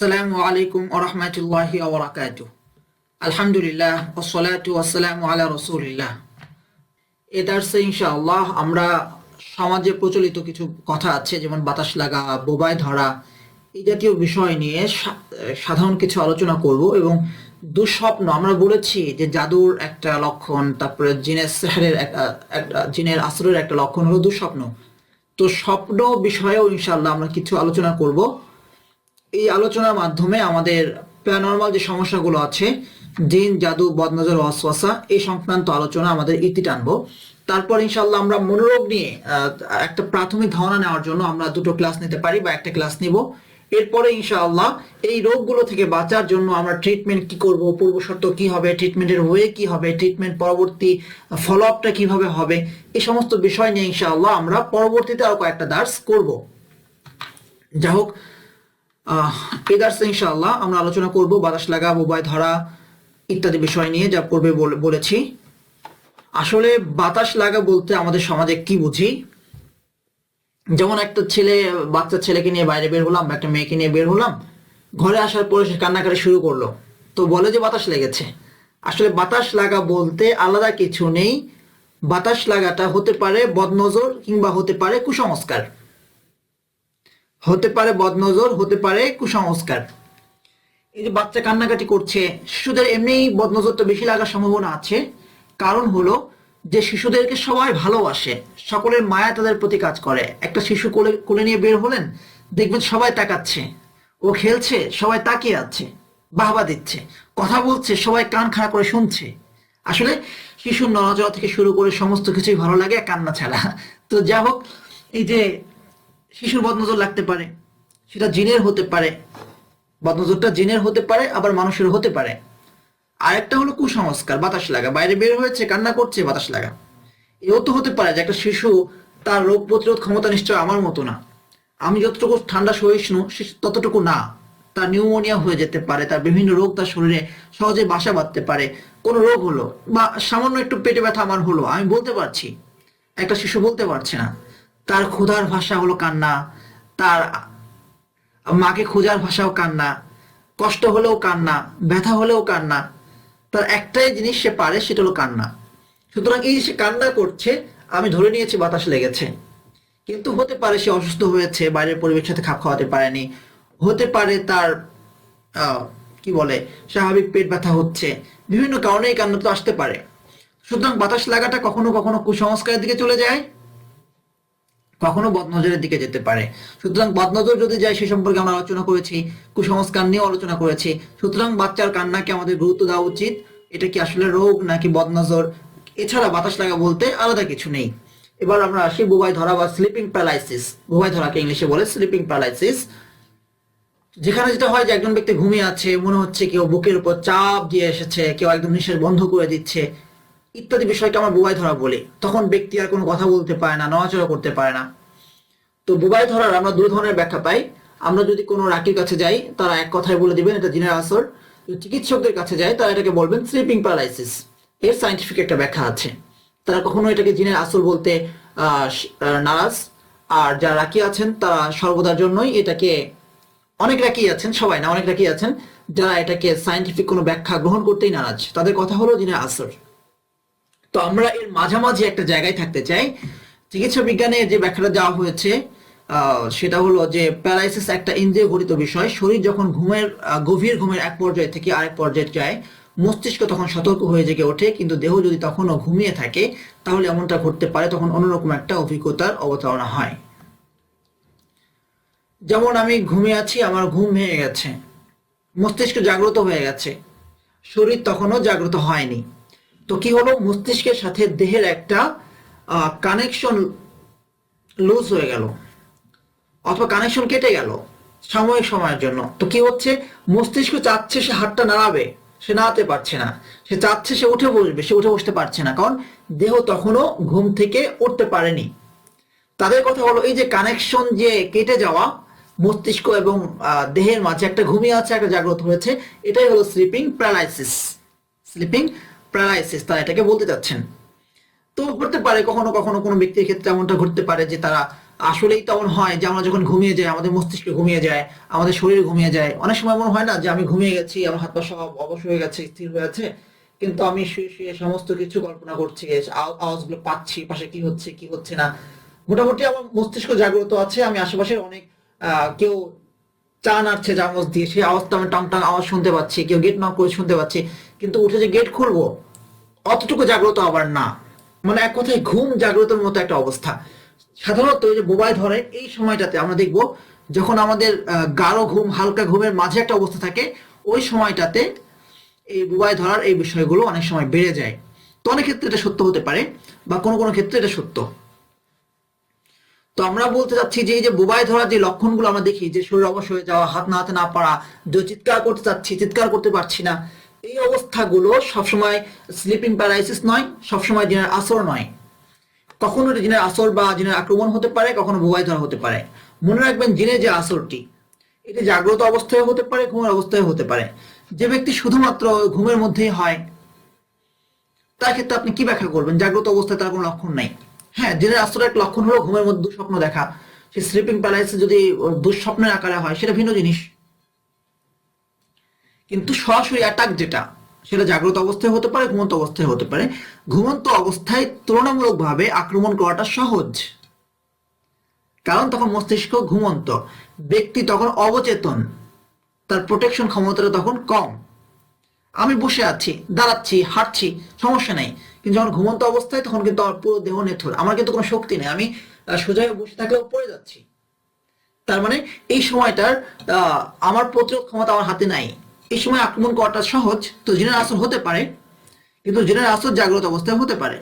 আসসালামু আলাইকুম ওরহমতুল্লাহি আলহামদুলিল্লাহ ওসলাতু আলা রসুলিল্লাহ। ইনশাআল্লাহ আমরা সমাজে প্রচলিত কিছু কথা আছে, যেমন বাতাস লাগা, বোবায় ধরা, এই জাতীয় বিষয় নিয়ে সাধারণ কিছু আলোচনা করব এবং দুঃস্বপ্ন, আমরা বলেছি যে জাদুর একটা লক্ষণ, তারপরে জিনের সেহারের একটা, জিনের আসরের একটা লক্ষণ হলো দুঃস্বপ্ন। তো স্বপ্ন বিষয়েও ইনশাআল্লাহ আমরা কিছু আলোচনা করব। এই আলোচনার মাধ্যমে আমাদের প্যানর্মাল যে সমস্যাগুলো আছে, জিন, জাদু, বদনজর ওয়াসওয়াসা এই সংক্রান্ত আলোচনা আমাদের ইতি টানবো। তারপর ইনশাল্লাহ আমরা মনোরোগ নিয়ে একটা প্রাথমিক ধারণা নেওয়ার জন্য আমরা দুটো ক্লাস নিতে পারি বা একটা ক্লাস নিব। এরপরে ইনশাআল্লাহ এই রোগগুলো থেকে বাঁচার জন্য আমরা ট্রিটমেন্ট কি করব, পূর্ব শর্ত কি হবে ট্রিটমেন্টের ওয়ে কি হবে ট্রিটমেন্ট পরবর্তী ফলো আপটা কীভাবে হবে, এই সমস্ত বিষয় নিয়ে ইনশাআল্লাহ আমরা পরবর্তীতে আরও কয়েকটা দার্স করব। যাই হোক দার্সে ইনশাআল্লাহ আমরা আলোচনা করব বাতাস লাগা বোবায় ধরা ইত্যাদি বিষয় নিয়ে যা পূর্বে বল- বলেছি। আসলে বাতাস লাগা বলতে আমাদের সমাজে কি বুঝি? যেমন একটা ছেলে, বাচ্চা ছেলেকে নিয়ে বাইরে বের হলাম, একটা মেয়েকে নিয়ে বের হলাম, ঘরে আসার পরে সে কান্নাকাটি শুরু করল। তো বলে যে বাতাস লেগেছে। আসলে বাতাস লাগা বলতে আলাদা কিছু নেই। বাতাস লাগাটা হতে পারে বদনজর কিংবা হতে পারে কুসংস্কার। হতে পারে বদনজর, হতে পারে কুসংস্কার। এই যে বাচ্চা কান্নাকাটি করছে, শিশুদের এমনিই বদনজরটা বেশি লাগার সম্ভাবনা আছে। কারণ হলো যে শিশুদেরকে সবাই ভালোবাসে, সকলের মায়া তাদের প্রতি কাজ করে। একটা শিশু কোলে কোলে নিয়ে বের হলেন, দেখবেন সবাই তাকাচ্ছে। ও খেলছে, সবাই তাকিয়ে আছে, বাহবা দিচ্ছে, কথা বলছে, সবাই কান খাড়া করে শুনছে। আসলে শিশুর নড়াচড়া থেকে শুরু করে সমস্ত কিছুই ভালো লাগে, কান্না ছাড়া। তো যা হোক, এই যে শিশুর বদনজর লাগতে পারে, সেটা জিনের হতে পারে, বদনজরটা জিনের হতে পারে, আবার মানুষের হতে পারে। আরেকটা হলো কুসংস্কার, বাতাস লাগা, বাইরে বের হয়েছে, কান্না করছে, বাতাস লাগা। এও তো হতে পারে যে একটা শিশু তার রোগ প্রতিরোধ ক্ষমতা নিশ্চয় আমার মতো না। আমি যতটুকু ঠান্ডা সহিষ্ণু ততটুকু না। তার নিউমোনিয়া হয়ে যেতে পারে, তার বিভিন্ন রোগ তার শরীরে সহজে বাসা বাঁধতে পারে। কোনো রোগ হলো, বা সামান্য একটু পেটে ব্যথা আমার হলো, আমি বলতে পারছি। একটা শিশু বলতে পারছে না। তার ক্ষুধার ভাষা হলো কান্না। তার মাকে খোঁজার ভাষাও কান্না। কষ্ট হলেও কান্না, ব্যথা হলেও কান্না। তার একটাই জিনিস সে পারে, সেটা হলো কান্না। সুতরাং এই সে কান্না করছে, আমি ধরে নিয়েছি বাতাস লেগেছে। কিন্তু হতে পারে সে অসুস্থ হয়েছে, বাইরের পরিবেশের সাথে খাপ খাওয়াতে পারেনি। হতে পারে তার কি বলে, স্বাভাবিক পেট ব্যথা হচ্ছে। বিভিন্ন কারণে এই কান্না তো আসতে পারে। সুতরাং বাতাস লাগাটা কখনো কখনো কুসংস্কারের দিকে চলে যায়। কখনো বদনজরের দিকে যেতে পারে। সুতরাং বদনজর যদি যায়, সে সম্পর্কে আমরা আলোচনা করেছি, কুসংস্কার নিয়ে আলোচনা করেছি। সুতরাং বাচ্চার কান্নাকে আমাদের গুরুত্ব দেওয়া উচিত। এটা কি আসলে রোগ নাকি বদনজর? এছাড়া বাতাস লাগা বলতে আলাদা কিছু নেই। এবার আমরা আসি বুবাই ধরা বা স্লিপিং প্যারালাইসিস বুবাই ধরাকে ইংলিশে বলে স্লিপিং প্যারালাইসিস যেখানে যেটা হয় যে একজন ব্যক্তি ঘুমিয়ে আছে, মনে হচ্ছে কেউ বুকের উপর চাপ দিয়ে এসেছে, কেউ একদম নিঃশ্বাস বন্ধ করে দিচ্ছে ইত্যাদি বিষয়কে আমরা বুবাই ধরা বলি। তখন ব্যক্তি আর কোনো কথা বলতে পারে না, নড়াচড়া করতে পারে না। তো বুবাই ধরার আমরা দুই ধরনের ব্যাখ্যা পাই। আমরা যদি কোনো রাকির কাছে যাই, তারা এক কথায় বলে দিবেন, এটা জিনের আসর। চিকিৎসকদের কাছে যাই, তারা এটাকে বলবেন স্লিপিং প্যারালাইসিস এর সাইন্টিফিক একটা ব্যাখ্যা আছে। তারা কখনো এটাকে জিনের আসর বলতে নারাজ। আর যারা রাকি আছেন, তারা সর্বদার জন্যই এটাকে, অনেক রাকি আছেন, সবাই না, অনেক রাকি আছেন, যারা এটাকে সাইন্টিফিক কোনো ব্যাখ্যা গ্রহণ করতেই নারাজ। তাদের কথা হলো জিনের আসর। তো আমরা এর মাঝামাঝি একটা জায়গায় থাকতে চাই। চিকিৎসা বিজ্ঞানে যে ব্যাখ্যাটা দেওয়া হয়েছে সেটা হলো যে প্যারালাইসিস একটা ইন্দ্রিয় ঘটিত বিষয়। শরীর যখন ঘুমের গভীর ঘুমের এক পর্যায় থেকে আরেক পর্যায়ে যায়, মস্তিষ্ক তখন সতর্ক হয়ে জেগে ওঠে, কিন্তু দেহ যদি তখনও ঘুমিয়ে থাকে, তাহলে এমনটা ঘটতে পারে তখন অন্যরকম একটা অভিজ্ঞতার অবতারণা হয়। যেমন আমি ঘুমিয়ে আছি, আমার ঘুম ভেঙে গেছে, মস্তিষ্ক জাগ্রত হয়ে গেছে, শরীর তখনও জাগ্রত হয়নি। তো কি হলো? মস্তিষ্কের সাথে দেহের একটা কানেকশন লুজ হয়ে গেল, অথবা কানেকশন কেটে গেল সাময়িক সময়ের জন্য। তো কি হচ্ছে? মস্তিষ্ক চাচ্ছে সে হাতটা নাড়াবে, সে নাড়াতে পারছে না। সে চাচ্ছে সে উঠে বসবে, সে উঠে বসতে পারছে না, কারণ দেহ তখনও ঘুম থেকে উঠতে পারেনি। তাদের কথা হলো, এই যে কানেকশন যে কেটে যাওয়া, মস্তিষ্ক এবং দেহের মাঝে একটা ঘুমিয়ে আছে, একটা জাগ্রত হয়েছে, এটাই হলো স্লিপিং প্যারালাইসিস স্লিপিং প্যারালাইসিস তারা এটাকে বলতে চাচ্ছেন তো ঘটতে পারে কখনো কখনো কোনো ব্যক্তির ক্ষেত্রে এমনটা ঘটতে পারে যে তারা আসলেই তেমন হয় যে আমরা যখন ঘুমিয়ে যাই, আমাদের মস্তিষ্ক ঘুমিয়ে যায়, আমাদের শরীর ঘুমিয়ে যায়। অনেক সময় মনে হয় না যে আমি ঘুমিয়ে গেছি, আমার হাত পা সব অবশ হয়ে গেছে, স্থির হয়ে আছে, কিন্তু আমি শুয়ে শুয়ে সমস্ত কিছু কল্পনা করছি আও- আওয়াজগুলো পাচ্ছি, পাশে কি হচ্ছে কি হচ্ছে না। মোটামুটি আমার মস্তিষ্ক জাগ্রত আছে, আমি আশেপাশের অনেক কেউ চা নাড়ছে চামচ দিয়ে সেই আওয়াজটা আমি টাং টাং আওয়াজ শুনতে পাচ্ছি, কেউ গেট নক করে শুনতে পাচ্ছি, কিন্তু উঠে যে গেট খুলবো, অতটুকু জাগ্রত আবার না। মানে এক কথায় ঘুম জাগ্রতের মতো একটা অবস্থা। সাধারণত যে বোবায় ধরে, এই সময়টাতে আমরা দেখব যখন আমাদের গাঢ় ঘুম, হালকা ঘুমের মাঝে একটা অবস্থা থাকে, ওই সময়টাতে এই বোবায় ধরার এই বিষয়গুলো অনেক সময় বেড়ে যায়। তো অনেক ক্ষেত্রে এটা সত্য হতে পারে, বা কোনো কোনো ক্ষেত্রে এটা সত্য। তো আমরা বলতে চাচ্ছি যে এই যে বোবায় ধরার যে লক্ষণগুলো আমরা দেখি, যে শরীর অবশ হয়ে যাওয়া, হাত না হাতে না পারা, যে চিৎকার করতে চাচ্ছি, চিৎকার করতে পারছি না, এই অবস্থাগুলো সবসময় স্লিপিং প্যারালাইসিস নয়, সবসময় দিনের আসর নয়। কখনো জিনের আসর বা জিনের আক্রমণ হতে পারে, কখনো বোবায় ধরা হতে পারে। মনে রাখবেন জিনের যে আসরটি, এটি জাগ্রত অবস্থায় হতে পারে, ঘুমের অবস্থায় হতে পারে। যে ব্যক্তি শুধুমাত্র ঘুমের মধ্যেই হয়, তার ক্ষেত্রে আপনি কি ব্যাখ্যা করবেন? জাগ্রত অবস্থায় তার কোনো লক্ষণ নাই। হ্যাঁ দিনের আশ্রয় এক লক্ষণ হলো ঘুমের মধ্যে দুঃস্বপ্ন দেখা। সে স্লিপিং প্যারালাইসিস যদি দুঃস্বপ্নের আকারে হয়, সেটা ভিন্ন জিনিস। কিন্তু সরাসরি অ্যাটাক যেটা, সেটা জাগ্রত অবস্থায় হতে পারে, ঘুমন্ত অবস্থায় হতে পারে। ঘুমন্ত অবস্থায় তুলনামূলকভাবে আক্রমণ করাটা সহজ। কারণ তখন মস্তিষ্ক ঘুমন্ত। ব্যক্তি তখন অবচেতন। তার প্রোটেকশন ক্ষমতাটা তখন কম। আমি বসে আছি, দাঁড়াচ্ছি, হাঁটছি, সমস্যা নেই। কিন্তু যখন ঘুমন্ত অবস্থায় তখন কিন্তু আমার পুরো দেহ নেথর। আমার কিন্তু কোনো শক্তি নেই। আমি সোজা বসে থাকলেও পড়ে যাচ্ছি। তার মানে এই সময়টার আমার প্রতিরোধ ক্ষমতা আমার হাতে নাই। এই সময় আক্রমণ করাটা সহজ। তো জিনের আসর হতে পারে। কিন্তু জিনের আসর জাগ্রত অবস্থায় হতে পারে।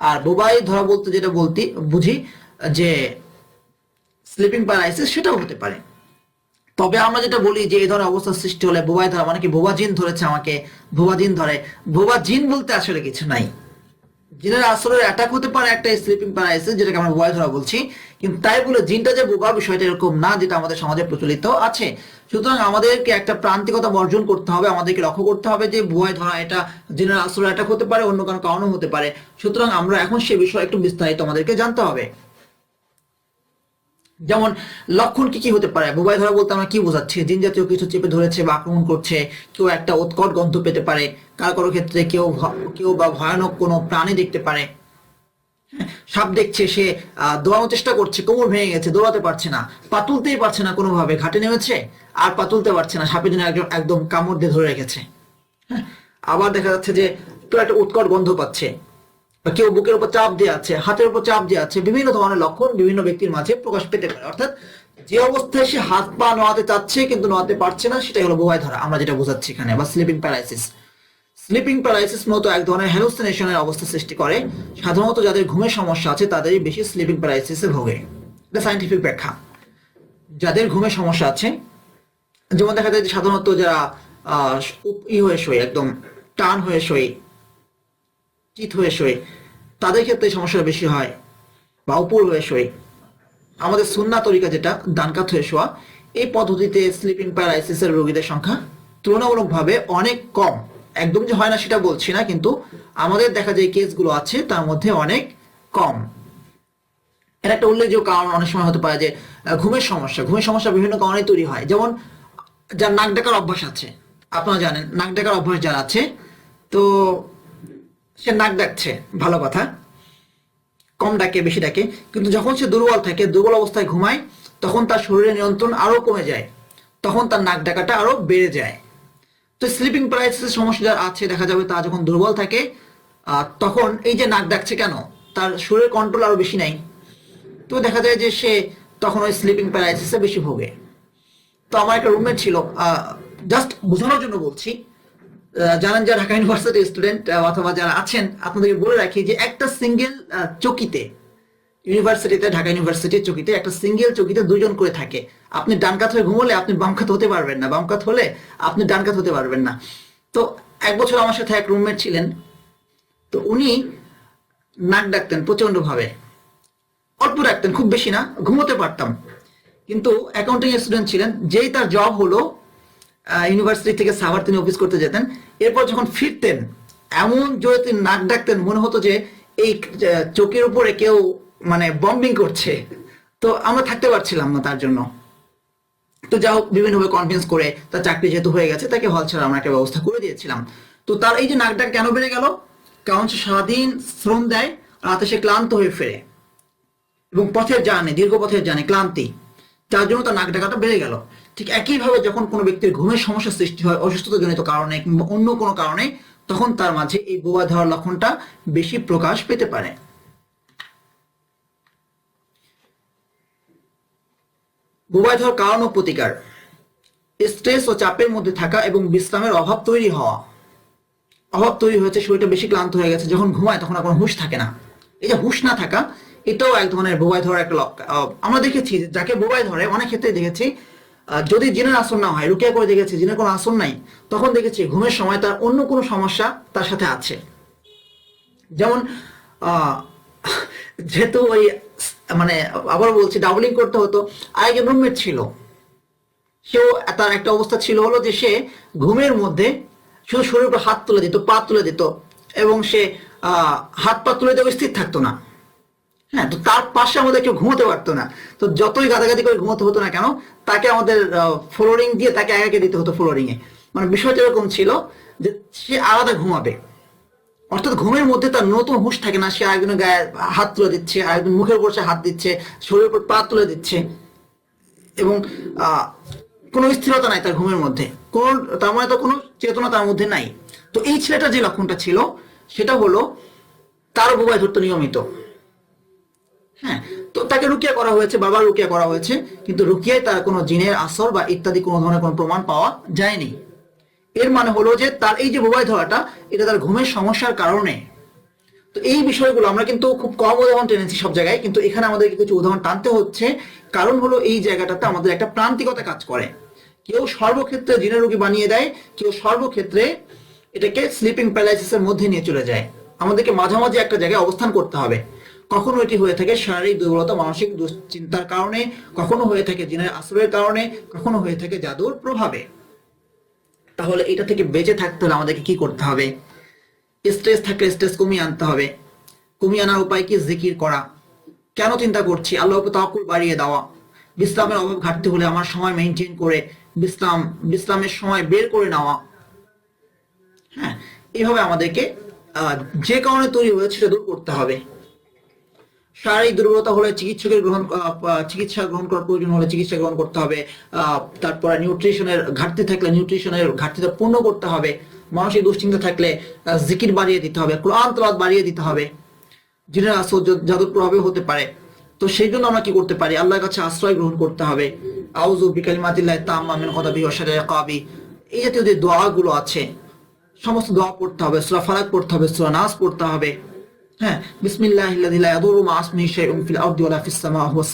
আর বোবাই ধরা বলতে যেটা বলতে, বুঝি, যে স্লিপিং প্যারালাইসিস সেটাও হতে পারে। তবে আমরা যেটা বলি যে এই ধরনের অবস্থার সৃষ্টি হলে বোবাই ধরা মানে কি বোবা জিন ধরেছে আমাকে বোবা জিন ধরে। বোবা জিন বলতে আসলে কিছু নাই। জিনের আসলে অ্যাটাক হতে পারে একটা স্লিপিং প্যারালাইসিস যেটাকে আমরা বোবাই ধরা বলছি। কিন্তু তাই বলে জিনটা যে বোবা বিষয়টা এরকম না, যেটা আমাদের সমাজে প্রচলিত আছে। সুতরাং আমাদেরকে একটা প্রান্তিকতা বর্জন করতে হবে, আমাদেরকে লক্ষ্য করতে হবে যে বোবাই ধরা এটা জিনের আসলে অ্যাটাক হতে পারে, অন্য কোনো কারণও হতে পারে। সুতরাং আমরা এখন সে বিষয়ে একটু বিস্তারিত আমাদেরকে জানতে হবে। যেমন লক্ষণ কি কি হতে পারে? বোবাই ধরা বলতে আমরা কি বোঝাচ্ছি? জিন জাতীয় কিছু চেপে ধরেছে বা আক্রমণ করছে কেউ একটা উৎকট গন্ধ পেতে পারে কার কারও ক্ষেত্রে কেউ কেউ বা ভয়ানক কোনো প্রাণী দেখতে পারে। হ্যাঁ, সাপ দেখছে সে দৌড়ানোর চেষ্টা করছে কোমর ভেঙে গেছে দৌড়াতে পারছে না পা তুলতেই পারছে না কোনোভাবে ঘাটে নেমেছে আর পা তুলতে পারছে না সাপের জন্য একদম একদম কামড় দিয়ে ধরে রেখেছে। হ্যাঁ, আবার দেখা যাচ্ছে যে কেউ একটা উৎকট গন্ধ পাচ্ছে। কেউ বুকের উপর চাপ দিয়ে আছে, হাতের উপর চাপ দিয়ে আছে, বিভিন্ন ধরনের লক্ষণ বিভিন্ন ব্যক্তির মাঝে প্রকাশ পেতে পারে। অর্থাৎ যে অবস্থায় সে হাত পা নোয়াতে চাচ্ছে কিন্তু নোয়াতে পারছে না, সেটাই হলো বোবায় ধরা। আমরা যেটা বোঝাচ্ছি এখানে, বা স্লিপিং প্যারালাইসিস স্লিপিং প্যারালাইসিস মতো এক ধরনের হ্যালুসিনেশনের অবস্থা সৃষ্টি করে। সাধারণত যাদের ঘুমের সমস্যা আছে, তাদেরই বেশি স্লিপিং প্যারালাইসিসে ভোগে। এটা সাইন্টিফিক ব্যাখ্যা। যাদের ঘুমের সমস্যা আছে, যেমন দেখা যায় যে সাধারণত যারা ই হয়ে শোয়, একদম টান হয়ে শোয় চিত হয়ে শোয় তাদের ক্ষেত্রে সমস্যাটা বেশি হয় বা উপর হয়ে শোয় আমাদের সুন্না তরিকা যেটা ডানকাত হয়ে শোয়া এই পদ্ধতিতে স্লিপিং প্যারালাইসিসের রোগীদের সংখ্যা তুলনামূলকভাবে অনেক কম। একদম যে হয় না সেটা বলছি না, কিন্তু আমাদের দেখা যে কেসগুলো আছে, তার মধ্যে অনেক কম। এর একটা উল্লেখযোগ্য কারণ অনেক সময় হতে পারে যে ঘুমের সমস্যা। ঘুমের সমস্যা বিভিন্ন কারণে তৈরি হয়। যেমন, যার নাক ডাকার অভ্যাস আছে, আপনারা জানেন, নাক ডাকার অভ্যাস যার আছে, তো সে নাক ডাকছে, ভালো কথা। কম ডাকে, বেশি ডাকে। কিন্তু যখন সে দুর্বল থাকে, দুর্বল অবস্থায় ঘুমায়, তখন তার শরীরের নিয়ন্ত্রণ আরও কমে যায়। তখন তার নাক ডাকাটা আরও বেড়ে যায়। তো স্লিপিং প্যারালাইসিসের সমস্যা যার আছে, দেখা যাবে তা যখন দুর্বল থাকে তখন এই যে নাক ডাকছে কেন? তার শরীরের কন্ট্রোল আরও বেশি নাই। তো দেখা যায় যে সে তখন ওই স্লিপিং প্যারালাইসিসে বেশি ভোগে। তো আমার একটা রুমমেট ছিল জাস্ট বোঝানোর জন্য বলছি জানেন যারা ঢাকা ইউনিভার্সিটির স্টুডেন্ট অথবা যারা আছেন, আপনাদেরকে বলে রাখি যে একটা সিঙ্গেল চকিতে ইউনিভার্সিটিতে ঢাকা ইউনিভার্সিটির চকিতে একটা সিঙ্গেল চকিতে দুজন করে থাকে। আপনি ডান কাত হয়ে ঘুমলে আপনি বাম কাত হতে পারবেন না। বাম কাত হলে আপনি ডান কাত হতে পারবেন না। তো এক বছর আমার সাথে এক রুমমেট ছিলেন। তো উনি নাক ডাকতেন প্রচণ্ড ভাবে অল্প ডাকতেন, খুব বেশি না, ঘুমোতে পারতাম। কিন্তু অ্যাকাউন্টিং স্টুডেন্ট ছিলেন, যেই তার জব হলো ইউনিভার্সিটি থেকে সাভার তিনি অফিস করতে যেতেন। এরপর যখন ফিরতেন, এমন জোরে তিনি নাক ডাকতেন, মনে হতো যে এই চোখের উপরে কেউ মানে বম্বিং করছে। তো আমরা থাকতে পারছিলাম না তার জন্য। তো যা হোক, বিভিন্নভাবে কনভিন্স করে তার চাকরি যেহেতু হয়ে গেছে, তাকে হল ছাড়া আমরা একটা ব্যবস্থা করে দিয়েছিলাম। তো তার এই যে নাক ডাক কেন বেড়ে গেল? কারণ সে সারাদিন শ্রম দেয়, রাতে সে ক্লান্ত হয়ে ফেরে। এবং পথের জানে, দীর্ঘ পথের জানে ক্লান্তি। যার জন্য তার নাক ডাকাটা বেড়ে গেল। ঠিক একইভাবে যখন কোনো ব্যক্তির ঘুমের সমস্যা সৃষ্টি হয়, অসুস্থতাজনিত কারণে কিংবা অন্য কোনো কারণে, তখন তার মাঝে এই বোবা ধরার লক্ষণটা বেশি প্রকাশ পেতে পারে। বোবায় ধর কারণ ও প্রতিকার। স্ট্রেস ও চাপের মধ্যে থাকা এবং বিশ্রামের অভাব তৈরি হওয়া। অভাব তৈরি হয়েছে, শরীরটা বেশি ক্লান্ত হয়ে গেছে, যখন ঘুমায় তখন আর কোনো হুঁশ থাকে না। এই যে হুঁশ না থাকা, এটাও এক ধরনের বোবায় ধরার একটা লক্ষণ আমরা দেখেছি যাকে বোবায় ধরে, অনেক ক্ষেত্রে দেখেছি যদি জিনের আসন না হয়, রুকিয়া করে দেখেছি, জিনের কোনো আসন নাই, তখন দেখেছি ঘুমের সময় তার অন্য কোনো সমস্যা তার সাথে আছে। যেমন যেহেতু ওই মানে আবার বলছি ডাবলিং করতে হতো আরেকজন রুমমেট ছিল। সেও তার একটা অবস্থা ছিল হলো যে সে ঘুমের মধ্যে শুধু শরীরের উপর হাত তুলে দিত, পা তুলে দিত, এবং সে হাত পা তুলে দেওয়া স্থির থাকতো না। হ্যাঁ তো তার পাশে আমাদের কেউ ঘুমোতে পারতো না। তো যতই গাদাগাদি করে ঘুমোতে হতো না কেন, তাকে আমাদের ফ্লোরিং দিয়ে তাকে আগে দিতে হতো ফ্লোরিং এ। মানে বিষয়টা এরকম ছিল যে সে আলাদা ঘুমাবে। অর্থাৎ ঘুমের মধ্যে তার নতুন হুঁশ থাকে না, সে আরেকজনের গায়ে হাত তুলে দিচ্ছে আরেকজন মুখের উপর সে হাত দিচ্ছে, শরীরের উপর পা তুলে দিচ্ছে। এবং কোনো স্থিরতা নাই তার ঘুমের মধ্যে। কোন, তার মানে তো কোনো চেতনা তার মধ্যে নাই। তো এই ছেলেটার যে লক্ষণটা ছিল, সেটা হলো তার বোবায় ধরতো নিয়মিত। হ্যাঁ তো তাকে রুকিয়া করা হয়েছে, বাবা রুকিয়া করা হয়েছে, কিন্তু রুকিয়ায় তার কোনো জিনের আসর বা ইত্যাদি কোনো ধরনের কোনো প্রমাণ পাওয়া যায়নি। এর মানে হলো যে তার এই যে বোবায় ধরাটা, এটা তার ঘুমের সমস্যার কারণে। তো এই বিষয়গুলো আমরা কিন্তু খুব কম উদাহরণ টেনেছি সব জায়গায়, কিন্তু এখানে আমাদের কিছু উদাহরণ টানতে হচ্ছে। কারণ হলো এই জায়গাটাতে আমাদের একটা প্রান্তিকতা কাজ করে। কেউ সর্বক্ষেত্রে জিনের রোগী বানিয়ে দেয়, কেউ সর্বক্ষেত্রে এটাকে স্লিপিং প্যারালাইসিসের মধ্যে নিয়ে চলে যায়। আমাদেরকে মাঝামাঝি একটা জায়গায় অবস্থান করতে হবে। কখনো এটি হয়ে থাকে শারীরিক দুর্বলতা, মানসিক দুশ্চিন্তার কারণে, কখনো হয়ে থাকে জিনের আশ্রয়ের কারণে, কখনো হয়ে থাকে জাদুর প্রভাবে। তাহলে এটা থেকে বেঁচে থাকতে হলে আমাদেরকে কি করতে হবে? স্ট্রেস থাকলে স্ট্রেস কমিয়ে আনতে হবে। কমিয়ে আনার উপায় কি? জিকির করা। কেন চিন্তা করছি? আল্লাহ তাওয়াক্কুল বাড়িয়ে দেওয়া। বিশ্রামের অভাব ঘাটতি হলে আমার সময় মেনটেন করে, বিশ্রাম, বিশ্রামের সময় বের করে নেওয়া। হ্যাঁ এইভাবে আমাদেরকে যে কারণে তৈরি হয়েছে সেটা দূর করতে হবে। শারীরিক দুর্বলতা হলে চিকিৎসকের গ্রহণ চিকিৎসা গ্রহণ করার প্রয়োজন হলে চিকিৎসা গ্রহণ করতে হবে। তারপরে নিউট্রিশনের ঘাটতি থাকলে নিউট্রিশনের ঘাটতিটা পূর্ণ করতে হবে। মানসিক দুশ্চিন্তা থাকলে জিকির বাড়িয়ে দিতে হবে, কোরআন তলাত বাড়িয়ে দিতে হবে। জিনের আসর জাদুর প্রভাবে হতে পারে। তো সেই জন্য আমরা কি করতে পারি? আল্লাহর কাছে আশ্রয় গ্রহণ করতে হবে। আউযু বিকালিমাতিল্লাহি তাম্মা মিন গাদাবিহি ওয়া শাররি ইকাবি এই জাতীয় যে দোয়াগুলো আছে, সমস্ত দোয়া পড়তে হবে। সূরা ফালাক পড়তে হবে, সূরা নাস পড়তে হবে। হ্যাঁ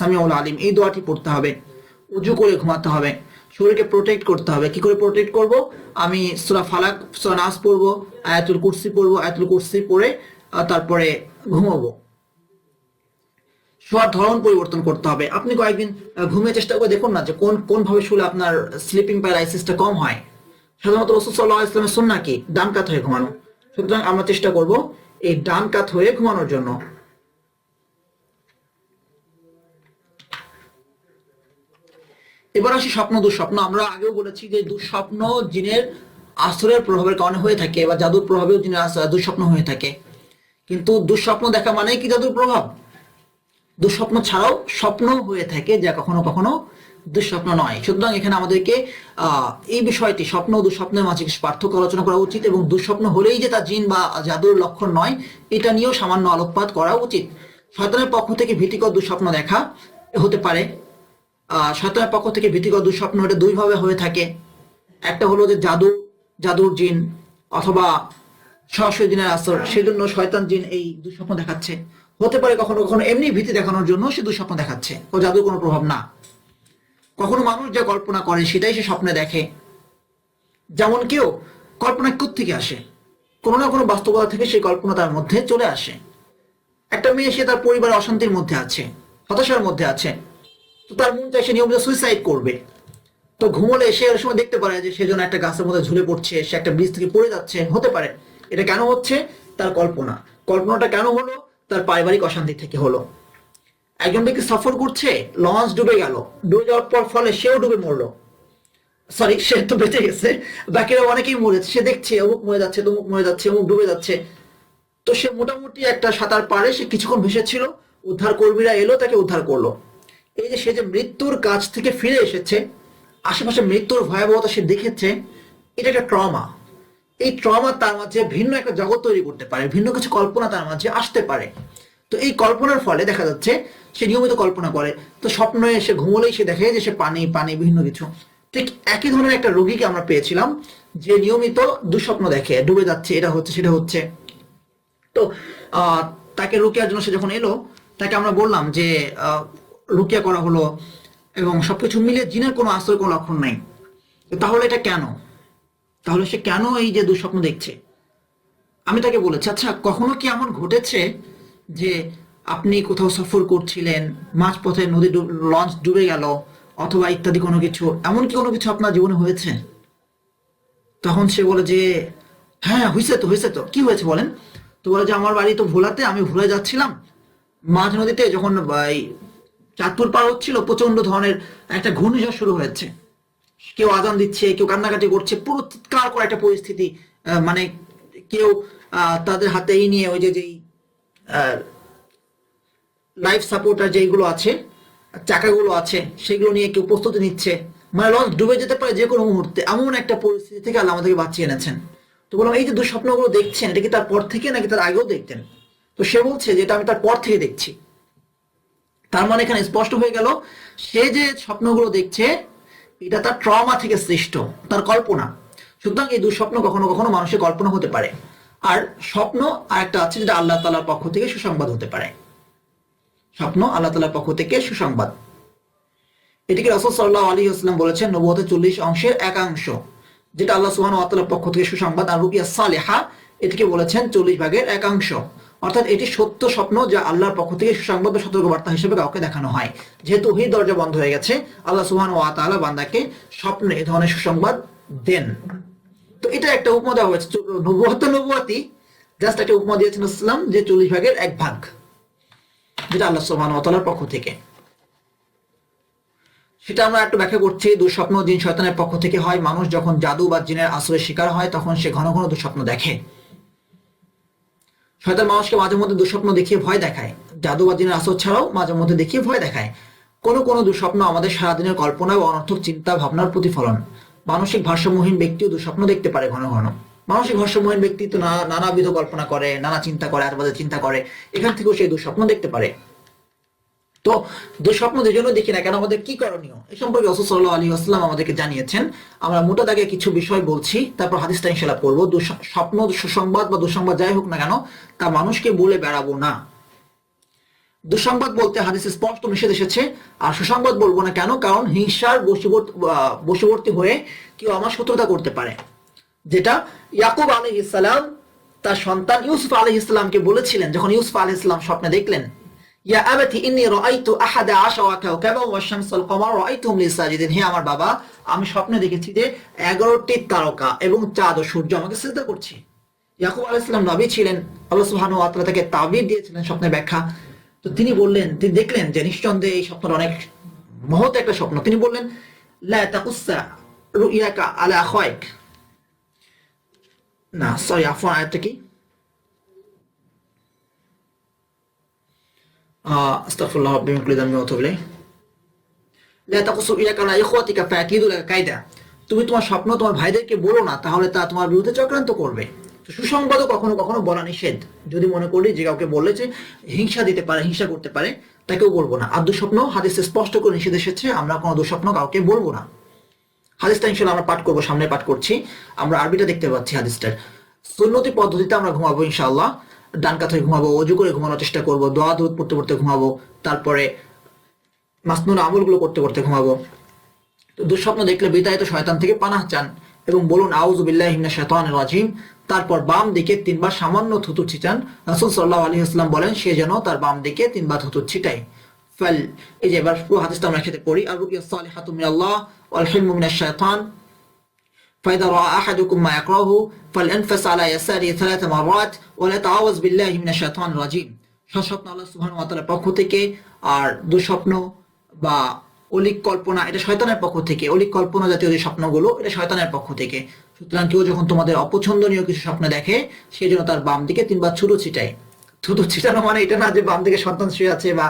সামিউল আলিম। এই দোয়াটি পড়তে হবে। উজু করে ঘুমাতে হবে। শরীরকে প্রোটেক্ট করতে হবে। কি করে প্রোটেক্ট করব? আমি ফালাক নাস আয়াতুল আয়াতুল তারপরে ঘুমাবো। শোয়ার ধরন পরিবর্তন করতে হবে। আপনি কয়েকদিন ঘুমিয়ে চেষ্টা করে দেখুন না যে কোন কোন ভাবে শুলে আপনার স্লিপিং প্যারালাইসিসটা কম হয়। সাধারণত রসুল সাল্লাহ ইসলামের সুন্না ডান কাত হয়ে ঘুমানো। সুতরাং আমরা চেষ্টা করব এই ডান কাত হয়ে ঘুমানোর জন্য। এবার আসি স্বপ্ন, দুঃস্বপ্ন। আমরা আগেও বলেছি যে দুঃস্বপ্ন জিনের আসরের প্রভাবের কারণে হয়ে থাকে বা জাদুর প্রভাবেও জিনের দুঃস্বপ্ন হয়ে থাকে। কিন্তু দুঃস্বপ্ন দেখা মানে কি জাদুর প্রভাব? দুঃস্বপ্ন ছাড়াও স্বপ্ন হয়ে থাকে, যা কখনো কখনো দুঃস্বপ্ন নয়। সুতরাং এখানে আমাদেরকে এই বিষয়টি স্বপ্ন ও দুঃস্বপ্নের মাঝে পার্থক্য আলোচনা করা উচিত এবং দুঃস্বপ্ন হলেই যে তা জিন বা জাদুর লক্ষণ নয়, এটা নিয়েও সামান্য আলোকপাত করা উচিত। শয়তানের পক্ষ থেকে ভীতিকর দুঃস্বপ্ন দেখা হতে পারে। শয়তানের পক্ষ থেকে ভীতিকর দুঃস্বপ্ন এটা দুইভাবে হয়ে থাকে। একটা হলো যে জাদু, জাদুর জিন অথবা সরাসরি জিনের আসর সেজন্য শয়তান জিন এই দুঃস্বপ্ন দেখাচ্ছে। হতে পারে কখনো কখনো এমনি ভীতি দেখানোর জন্য সে দুঃস্বপ্ন দেখাচ্ছে। ও জাদুর কোনো প্রভাব না। কখনো মানুষ যা কল্পনা করে সেটাই সে স্বপ্নে দেখে। যেমন কেউ কল্পনা থেকে আসে? কোনো না কোনো বাস্তবতা থেকে সেই কল্পনা তার মধ্যে চলে আসে। একটা মেয়ে সে তার পরিবারের অশান্তির মধ্যে আছে, হতাশার মধ্যে আছে। তো তার মন চাই সে নিয়মিত সুইসাইড করবে। তো ঘুমলে সে ওই সময় দেখতে পারে যে সেজন্য একটা গাছের মধ্যে ঝুলে পড়ছে, সে একটা ব্রিজ থেকে পড়ে যাচ্ছে, হতে পারে। এটা কেন হচ্ছে? তার কল্পনা। কল্পনাটা কেন হলো? তার পারিবারিক অশান্তি থেকে হলো। একজন ব্যক্তি সফর করছে, লঞ্চ ডুবে গেল। ডুবে যাওয়ার পর ফলে সেও ডুবে মরলো। সরি সে তো বেঁচে গেছে। বাকিরা অনেকেই মরেছে সে দেখছে, অমুক মরে যাচ্ছে, তমুক মরে যাচ্ছে, অমুক ডুবে যাচ্ছে। তো সে মোটামুটি একটা সাঁতার পারে, সে কিছুক্ষণ ভেসেছিল, উদ্ধার কর্মীরা এলো, তাকে উদ্ধার করল। এই যে সে যে মৃত্যুর কাছ থেকে ফিরে এসেছে, আশেপাশে মৃত্যুর ভয়াবহতা সে দেখেছে, এটা একটা ট্রমা এই ট্রমা তার মাঝে ভিন্ন একটা জগৎ তৈরি করতে পারে, ভিন্ন কিছু কল্পনা তার মাঝে আসতে পারে। তো এই কল্পনার ফলে দেখা যাচ্ছে সে নিয়মিত কল্পনা করে। তো স্বপ্নে সে ঘুমলেই সে দেখে যে সে পানি পানি, বিভিন্ন কিছু। ঠিক একই ধরনের একটা রোগীকে আমরা পেয়েছিলাম যে নিয়মিত দুঃস্বপ্ন দেখে, ডুবে যাচ্ছে, এটা হচ্ছে, সেটা হচ্ছে। তো তাকে রুকিয়ার জন্য সে যখন এলো, তাকে আমরা বললাম যে রুকিয়া করা হলো এবং সবকিছু মিলে জিনের কোনো আশ্রয়, কোনো লক্ষণ নাই। তাহলে এটা কেন? তাহলে সে কেন এই যে দুঃস্বপ্ন দেখছে? আমি তাকে বলেছি আচ্ছা কখনো কি এমন ঘটেছে যে আপনি কোথাও সফর করছিলেন, মাঝপথে নদী লঞ্চ ডুবে গেল, অথবা ইত্যাদি কোনো কিছু, এমন কি কোনো কিছু আপনার জীবনে হয়েছে? তখন সে বলে যে হ্যাঁ হয়েছে তো হয়েছে তো। কি হয়েছে বলেন? তো বলে যে, আমার বাড়ি তো ভোলাতে, আমি ভুলে যাচ্ছিলাম। মাঝ নদীতে যখন চাঁদপুর পার হচ্ছিল প্রচণ্ড ধরনের একটা ঘূর্ণিঝড় শুরু হয়েছে। কেউ আজান দিচ্ছে, কেউ কান্নাকাটি করছে, পুরো চিৎকার করা একটা পরিস্থিতি মানে কেউ তাদের হাতে এই নিয়ে ওই যে যেই লাইফ সাপোর্টার যেগুলো আছে, চাকাগুলো আছে, সেগুলো নিয়ে কেউ প্রস্তুতি নিচ্ছে। মানে লঞ্চ ডুবে যেতে পারে যে কোনো মুহূর্তে, এমন একটা পরিস্থিতি থেকে আল্লাহ আমাদেরকে বাঁচিয়ে এনেছেন। তো বললাম, এই যে দুঃস্বপ্নগুলো দেখছেন, এটা কি তার পর থেকে নাকি তার আগেও দেখতেন? তো সে বলছে যে, এটা আমি তার পর থেকে দেখছি। তার মানে এখানে স্পষ্ট হয়ে গেল, সে যে স্বপ্নগুলো দেখছে, এটা তার ট্রমা থেকে সৃষ্ট, তার কল্পনা। সুতরাং এই দুঃস্বপ্ন কখনো কখনো মানুষের কল্পনা হতে পারে। আর স্বপ্ন আর একটা আছে যেটা আল্লাহ তালার পক্ষ থেকে সুসংবাদ হতে পারে। স্বপ্ন আল্লাহ তালার পক্ষ থেকে সুসংবাদ। এটিকে রসদ সাল্লাহ আলী আসলাম বলেছেন নবতে চল্লিশ অংশের একাংশ, যেটা আল্লাহ সুহান আত্মার পক্ষ থেকে সুসংবাদ। আর রুকিয়া সালেহা, এটিকে বলেছেন চল্লিশ ভাগের একাংশ। অর্থাৎ এটি সত্য স্বপ্ন যা আল্লাহর পক্ষ থেকে সুসংবাদ বা সতর্কবার্তা হিসেবে কাউকে দেখানো হয়। যেহেতু ওই দরজা বন্ধ হয়ে গেছে, আল্লাহ সুহান ওয়া তাআলা বান্দাকে স্বপ্নে এ ধরনের সুসংবাদ দেন। তো এটা একটা উপমা দেওয়া হয়েছে। নবুয়াত, নবুয়াতি। জাস্ট একটা উপমা দিয়েছেন ইসলাম, যে চল্লিশ ভাগের এক ভাগ। যেটা আল্লাহ সুবহান ওয়া তাআলার পক্ষ থেকে। সেটা আমরা একটু ব্যাখ্যা করছি, দুঃস্বপ্ন জিন শয়তানের পক্ষ থেকে হয়, মানুষ যখন জাদু বা জিনের আশ্রয়ের শিকার হয়, তখন সে ঘন ঘন দুঃস্বপ্ন দেখে। শয়তান মানুষকে মাঝে মধ্যে দুঃস্বপ্ন দেখিয়ে ভয় দেখায়। জাদু বা জিনের আশ্রয় ছাড়াও মাঝে মধ্যে দেখিয়ে ভয় দেখায়। কোনো কোনো দুঃস্বপ্ন আমাদের সারাদিনের কল্পনা বা অনর্থক চিন্তা ভাবনার প্রতিফলন। মানসিক ভারসাম্যহীন ব্যক্তিও দুঃস্বপ্ন দেখতে পারে ঘন ঘন। মানসিক ভারসাম্যহীন ব্যক্তি তো না- নানাবিধ কল্পনা করে, নানা চিন্তা করে আরবাদে চিন্তা করে। এখান থেকেও সেই দুঃস্বপ্ন দেখতে পারে। তো দুঃস্বপ্ন যে জন্য দেখি না কেন? আমাদের কি করণীয়? এ সম্পর্কে রসুল্লাহ আলী আসলাম আমাদেরকে জানিয়েছেন। আমরা মোটা দাগে কিছু বিষয় বলছি, তারপর হাদিসটা ইনশাল্লাহ দুঃস- স্বপ্ন, সুসংবাদ বা দুঃসংবাদ যাই হোক না কেন, তা মানুষকে বলে বেড়াবো না। দুঃসংবাদ বলতে হাদিসে স্পষ্ট নিষেধ এসেছে। আর সুসংবাদ বলব না কেন? কারণ হিংসার বশীবর্তী হয়ে কেউ আমার শত্রুতা করতে পারে। যেটা ইয়াকুব আলহ ইসলাম তার সন্তান ইউসুফ আলহ ইসলামকে বলেছিলেন, যখন ইউসুফ আলহ ইসলাম স্বপ্নে দেখলেন, ইয়া ইন্নী আহাদা কমার লিসাজিদিন হে আমার বাবা, আমি স্বপ্নে দেখেছি যে 11টি তারকা এবং চাঁদ ও সূর্য আমাকে সিজদা করছে। ইয়াকুব আলাইহিস সালাম নবী ছিলেন। আল্লাহ সুবহানাহু ওয়া তাকে তাবির দিয়েছিলেন স্বপ্নের ব্যাখ্যা। তো তিনি বললেন, তিনি দেখলেন যে নিঃসন্দেহে এই স্বপ্নটা অনেক মহৎ একটা স্বপ্ন। তিনি বললেন না, সরি তুমি তোমার স্বপ্ন তোমার ভাইদেরকে বলো না, তাহলে তা তোমার বিরুদ্ধে চক্রান্ত করবে। তো সুসংবাদও কখনো কখনো বলা নিষেধ। যদি মনে করি যে কাউকে বললে যে হিংসা দিতে পারে, হিংসা করতে পারে, তাকেও বলব না। আর দুঃস্বপ্ন হাদিসে স্পষ্ট করে নিষেধ এসেছে, আমরা কোনো দুঃস্বপ্ন কাউকে বলব না। হাদিসটা ইনশাল্লাহ আমরা পাঠ করব, সামনে পাঠ করছি। আমরা আরবিটা দেখতে পাচ্ছি হাদিসটার। সুন্নতি পদ্ধতিতে আমরা ঘুমাবো ইনশাআল্লাহ। ডান কাথায় ঘুমাবো, অজু করে ঘুমানোর চেষ্টা করব, দোয়া দুধ পড়তে পড়তে ঘুমাবো, তারপরে মাসনুর আমলগুলো করতে করতে ঘুমাবো। দুঃস্বপ্ন দেখলে বিতাড়িত শয়তান থেকে পানাহ চান। এবং বলুন আউযু বিল্লাহি মিনাশ শাইতানির রাজিম তারপর বাম দিকে তিনবার সামান্য থুতু ছিটান রাসূল সাল্লাল্লাহু আলাইহি ওয়াসাল্লাম বলেন সে যেন তার বাম দিকে তিনবার থুতু ছিটায় ফাল এই যে এবার পুরো হাদিসটা আমরা একসাথে পড়ি আর রুকিয়া সালিহাতু মিনাল্লাহ ওয়াল হিলমু মিনাশ শাইতান فإذا رأى أحدكم ما يكرهه فلينفس على يساره ثلاث مرات وليتعوذ بالله من الشيطان الرجيم সস্বপ্ন আল্লাহ সুবহান ওয়া পক্ষ থেকে আর দুঃস্বপ্ন বা অলিক কল্পনা এটা শয়তানের পক্ষ থেকে অলিক কল্পনা জাতীয় যে স্বপ্নগুলো, এটা শয়তানের পক্ষ থেকে। সুতরাং কেউ যখন তোমাদের অপছন্দনীয় কিছু স্বপ্ন দেখে সেই জন্য তার বাম দিকে তিনবার ছুটো ছিটায়। থুতু ছিটানো মানে এটা না যে বাম দিকে সন্তান শুয়ে আছে বা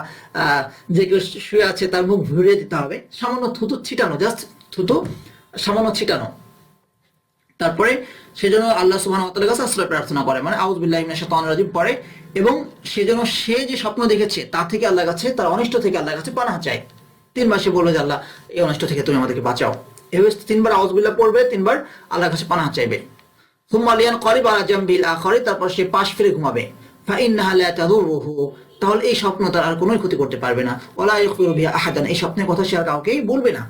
যে কেউ শুয়ে আছে তার মুখ ঘুরিয়ে দিতে হবে। সামান্য থুতু ছিটানো জাস্ট থুতু, সামান্য ছিটানো। তারপরে সেজন্য আল্লাহ তাআলার কাছে আশ্রয় প্রার্থনা করে মানে আউযু বিল্লাহি মিনাশ শাইতানির রাজিম পড়ে, এবং সেজন্য সে যে স্বপ্ন দেখেছে, তা থেকে আল্লাহর কাছে, তার অনিষ্ট থেকে আল্লাহর কাছে পানাহ চায়। তিনবার সে বলবে যে আল্লাহ, এই অনিষ্ট থেকে তুমি আমাদেরকে বাঁচাও। এভাবে তিনবার আউযু বিল্লাহ পড়বে, তিনবার আল্লাহর কাছে পানাহ চাইবে। জামবিল আখরি, তারপর সে পাশ ফিরে ঘুমাবে। তাহলে এই স্বপ্ন তার আর কোনো ক্ষতি করতে পারবে না। বিহা আহাদান, এই স্বপ্নের কথা সে আর কাউকেই বলবে না।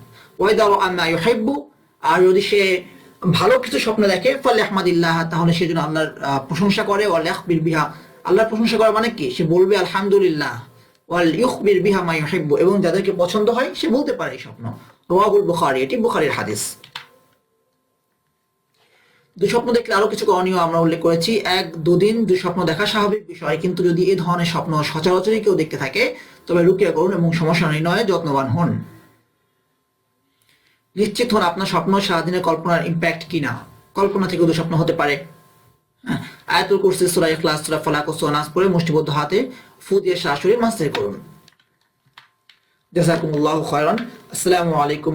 আর যদি সে ভালো কিছু স্বপ্ন দেখে ফলে আহমাদিল্লাহ তাহলে সে যেন আল্লাহর প্রশংসা করে। ওয়াল ইয়াখবির বিহা, আল্লাহর প্রশংসা করা মানে কি? সে বলবে, আলহামদুলিল্লাহ। ওয়াল ইউখবির বিহা মা ইউহিব্বু এবং যাদেরকে পছন্দ হয় সে বলতে পারে এই স্বপ্ন। রাওয়াহুল বুখারী এটি বুখারীর হাদিস। দুঃস্বপ্ন দেখলে আরও কিছু করণীয় আমরা উল্লেখ করেছি। এক দুদিন দুঃস্বপ্ন দেখা স্বাভাবিক বিষয় কিন্তু যদি এই ধরনের স্বপ্ন সচরাচরই কেউ দেখতে থাকে তবে রুকিয়া করুন এবং সমস্যা নির্ণয়ে যত্নবান হন। নিশ্চিত হন আপনার স্বপ্ন সারাদিনের কল্পনার ইম্প্যাক্ট কিনা। কল্পনা থেকে দুঃস্বপ্ন হতে পারে। হ্যাঁ, আয়াতুল কুরসি সূরা ইখলাস সূরা ফালাক ও পড়ে মুষ্টিবদ্ধ হাতে। ফু দিয়ে সরাসরি মাস্টারি করুন। জাজাকুমুল্লাহ খয়রান। আসসালামু আলাইকুম।